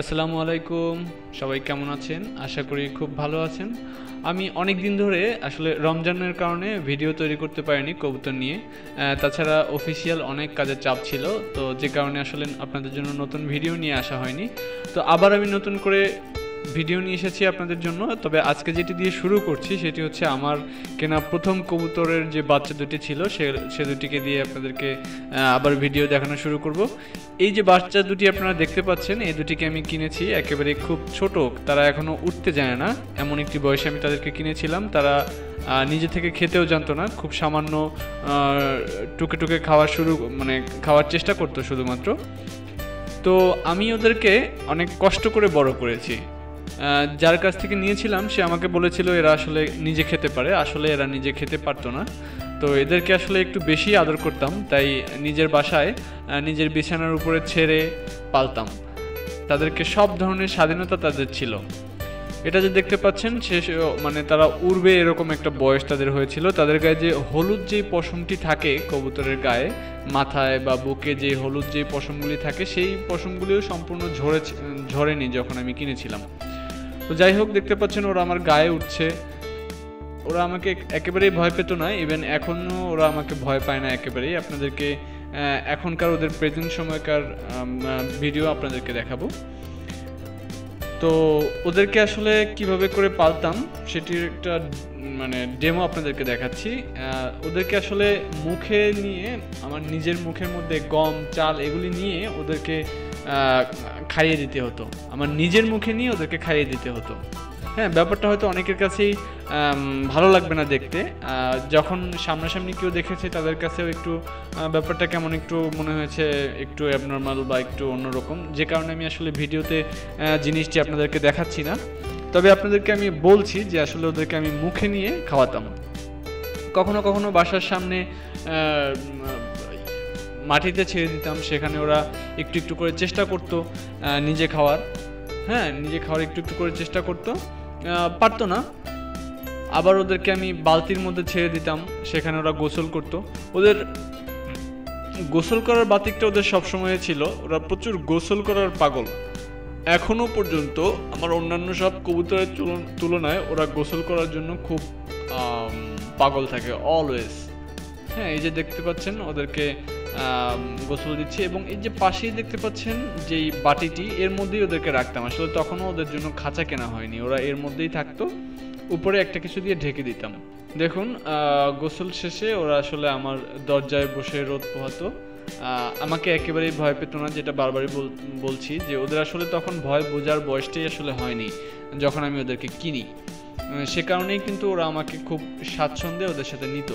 আসসালামু আলাইকুম। সবাই কেমন আছেন? আশা করি খুব ভালো আছেন। আমি অনেক দিন ধরে আসলে রমজানের কারণে ভিডিও তৈরি করতে পারিনি কবুতর নিয়ে। তাছাড়া অফিসিয়াল অনেক কাজের চাপ ছিল, তো যে কারণে আসলে আপনাদের জন্য নতুন ভিডিও নিয়ে আসা হয়নি। তো আবার আমি নতুন করে ভিডিও নিয়ে এসেছি আপনাদের জন্য, তবে আজকে যেটি দিয়ে শুরু করছি সেটি হচ্ছে আমার কেনা প্রথম কবুতরের যে বাচ্চা দুটি ছিল, সে সে দুটিকে দিয়ে আপনাদেরকে আবার ভিডিও দেখানো শুরু করব। এই যে বাচ্চা দুটি আপনারা দেখতে পাচ্ছেন, এই দুটিকে আমি কিনেছি, একেবারে খুব ছোট, তারা এখনও উঠতে জানে না, এমন একটি বয়সে আমি তাদেরকে কিনেছিলাম, তারা নিজে থেকে খেতেও জানতো না, খুব সামান্য টুকে টুকে খাওয়া শুরু মানে খাওয়ার চেষ্টা করতো শুধুমাত্র। তো আমি ওদেরকে অনেক কষ্ট করে বড় করেছি। যার কাছ থেকে নিয়েছিলাম, সে আমাকে বলেছিল এরা আসলে নিজে খেতে পারে। আসলে এরা নিজে খেতে পারতো না। তো এদেরকে আসলে একটু বেশি আদর করতাম, তাই নিজের বাসায় নিজের বিছানার উপরে ছেড়ে পালতাম। তাদেরকে সব ধরনের স্বাধীনতা তাদের ছিল। এটা যে দেখতে পাচ্ছেন, সে মানে তারা উড়বে এরকম একটা বয়স তাদের হয়েছিল। তাদের গায়ে যে হলুদ যে পশমটি থাকে কবুতরের গায়ে, মাথায় বা বুকে যে হলুদ যে পশমগুলি থাকে, সেই পশমগুলিও সম্পূর্ণ ঝরে ঝরেনি যখন আমি কিনেছিলাম। তো যাই হোক, দেখতে পাচ্ছেন ওরা আমার গায়ে উঠছে। ওরা আমাকে একেবারেই ভয় পেত না ইভেন এখনও ওরা আমাকে ভয় পায় না একেবারেই। আপনাদেরকে এখনকার ওদের প্রেজেন্ট সময়কার ভিডিও আপনাদেরকে দেখাবো। তো ওদেরকে আসলে কীভাবে করে পালতাম, সেটির একটা মানে ডেমো আপনাদেরকে দেখাচ্ছি। ওদেরকে আসলে মুখে নিয়ে, আমার নিজের মুখের মধ্যে গম, চাল, এগুলি নিয়ে ওদেরকে খাইয়ে দিতে হতো। আমার নিজের মুখে নিয়ে ওদেরকে খাইয়ে দিতে হতো। হ্যাঁ ব্যাপারটা হয়তো অনেকের কাছেই ভালো লাগবে না দেখতে। যখন সামনাসামনি কেউ দেখেছে, তাদের কাছেও একটু ব্যাপারটা কেমন একটু মনে হয়েছে, একটু অ্যাবনর্মাল বা একটু অন্যরকম। যে কারণে আমি আসলে ভিডিওতে জিনিসটি আপনাদেরকে দেখাচ্ছি না। তবে আপনাদেরকে আমি বলছি যে আসলে ওদেরকে আমি মুখে নিয়ে খাওয়াতাম। কখনো কখনো বাসার সামনে মাটিতে ছেড়ে দিতাম, সেখানে ওরা একটু একটু করে চেষ্টা করতো নিজে খাওয়ার। হ্যাঁ নিজে খাওয়ার একটু একটু করে চেষ্টা করতো। পারতো না। আবার ওদেরকে আমি বালতির মধ্যে ছেড়ে দিতাম, সেখানে ওরা গোসল করতো। ওদের গোসল করার বাতিকটা ওদের সবসময় ছিল। ওরা প্রচুর গোসল করার পাগল। এখনও পর্যন্ত আমার অন্যান্য সব কবুতরের তুলনায় ওরা গোসল করার জন্য খুব পাগল থাকে অলওয়েজ হ্যাঁ এই যে দেখতে পাচ্ছেন, ওদেরকে গোসল দিচ্ছি এবং এই যে পাশেই দেখতে পাচ্ছেন যেই বাটিটি, এর মধ্যেই ওদেরকে রাখতাম। আসলে তখনও ওদের জন্য খাঁচা কেনা হয়নি। ওরা এর মধ্যেই থাকতো। উপরে একটা কিছু দিয়ে ঢেকে দিতাম। দেখুন গোসল শেষে ওরা আসলে আমার দরজায় বসে রোদ পোহাতো। আমাকে একেবারেই ভয় পেত না, যেটা বারবারই বল- বলছি যে ওদের আসলে তখন ভয় বোঝার বয়সটাই আসলে হয়নি, যখন আমি ওদেরকে কিনি। সে কারণেই কিন্তু ওরা আমাকে খুব স্বাচ্ছন্দ্যে ওদের সাথে নিত।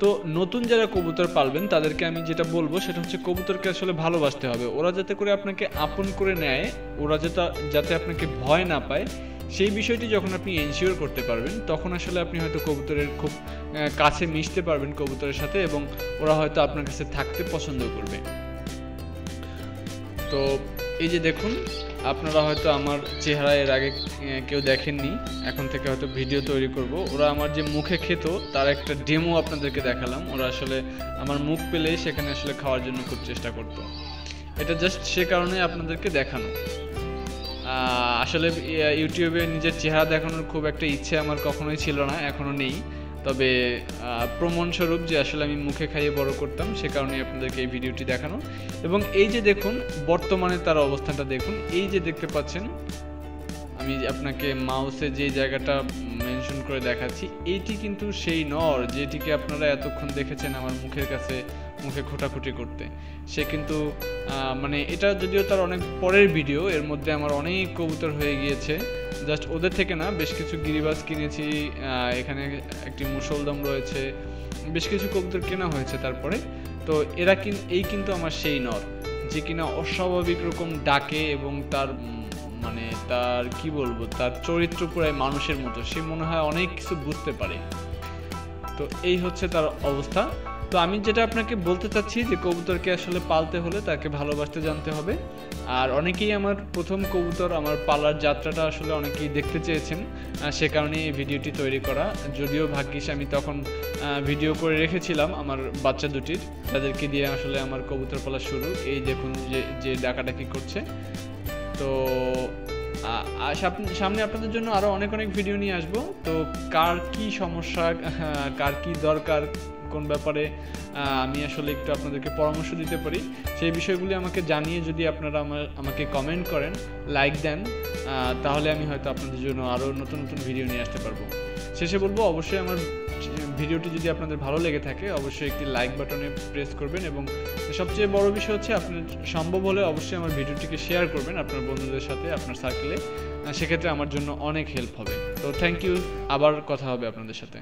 তো নতুন যারা কবুতর পালবেন, তাদেরকে আমি যেটা বলব সেটা হচ্ছে কবুতরকে আসলে ভালোবাসতে হবে। ওরা যাতে করে আপনাকে আপন করে নেয়, ওরা যাতে যাতে আপনাকে ভয় না পায়, সেই বিষয়টি যখন আপনি এনশিওর করতে পারবেন, তখন আসলে আপনি হয়তো কবুতরের খুব কাছে মিশতে পারবেন কবুতরের সাথে এবং ওরা হয়তো আপনার কাছে থাকতে পছন্দ করবে। তো এই যে দেখুন, আপনারা হয়তো আমার চেহারা এর আগে কেউ দেখেননি, এখন থেকে হয়তো ভিডিও তৈরি করব। ওরা আমার যে মুখে খেত, তার একটা ডেমো আপনাদেরকে দেখালাম। ওরা আসলে আমার মুখ পেলেই সেখানে আসলে খাওয়ার জন্য খুব চেষ্টা করতো। এটা জাস্ট সে কারণে আপনাদেরকে দেখানো। আসলে ইউটিউবে নিজের চেহারা দেখানোর খুব একটা ইচ্ছে আমার কখনোই ছিল না, এখনও নেই। তবে প্রমাণস্বরূপ যে আসলে আমি মুখে খাইয়ে বড় করতাম, সে কারণে আপনাদেরকে এই ভিডিওটি দেখানো। এবং এই যে দেখুন, বর্তমানে তার অবস্থানটা দেখুন, এই যে দেখতে পাচ্ছেন, আমি আপনাকে মাউসে যে জায়গাটা মেনশন করে দেখাচ্ছি, এইটি কিন্তু সেই নর, যেটিকে আপনারা এতক্ষণ দেখেছেন আমার মুখের কাছে। মুখে খোটাখুটি করতে। সে কিন্তু মানে এটা যদিও তার অনেক পরের ভিডিও এর মধ্যে আমার অনেক কবুতর হয়ে গিয়েছে। জাস্ট ওদের থেকে না, বেশ কিছু গিরিবাজ কিনেছি এখানে একটি মুসলদম রয়েছে, বেশ কিছু কবুতর কেনা হয়েছে তারপরে। তো এরা কিন, এই কিন্তু আমার সেই নর, যে কিনা অস্বাভাবিক রকম ডাকে এবং তার মানে তার, কি বলব, তার চরিত্র প্রায় মানুষের মতো। সে মনে হয় অনেক কিছু বুঝতে পারে। তো এই হচ্ছে তার অবস্থা। তো আমি যেটা আপনাকে বলতে চাচ্ছি যে কবুতরকে আসলে পালতে হলে তাকে ভালোবাসতে জানতে হবে। আর অনেকেই আমার প্রথম কবুতর, আমার পালার যাত্রাটা আসলে অনেকেই দেখতে চেয়েছেন সে কারণে এই ভিডিওটি তৈরি করা। যদিও ভাগ্যিস আমি তখন ভিডিও করে রেখেছিলাম আমার বাচ্চা দুটির, তাদেরকে দিয়ে আসলে আমার কবুতর পালা শুরু। এই দেখুন যে যে ডাকাডাকি করছে। তো সামনে আপনাদের জন্য আরও অনেক অনেক ভিডিও নিয়ে আসব। তো কার কি সমস্যা কার কি দরকার কোন ব্যাপারে আমি আসলে একটু আপনাদেরকে পরামর্শ দিতে পারি। সেই বিষয়গুলি আমাকে জানিয়ে যদি আপনারা আমার, আমাকে কমেন্ট করেন লাইক দেন তাহলে আমি হয়তো আপনাদের জন্য আরও নতুন নতুন ভিডিও নিয়ে আসতে পারব। শেষে বলব, অবশ্যই আমার ভিডিওটি যদি আপনাদের ভালো লেগে থাকে, অবশ্যই একটি লাইক বাটনে প্রেস করবেন এবং সবচেয়ে বড় বিষয় হচ্ছে, আপনি সম্ভব হলে অবশ্যই আমার ভিডিওটিকে শেয়ার করবেন আপনার বন্ধুদের সাথে, আপনার সার্কেলে সেক্ষেত্রে আমার জন্য অনেক হেল্প হবে। তো থ্যাংক ইউ আবার কথা হবে আপনাদের সাথে।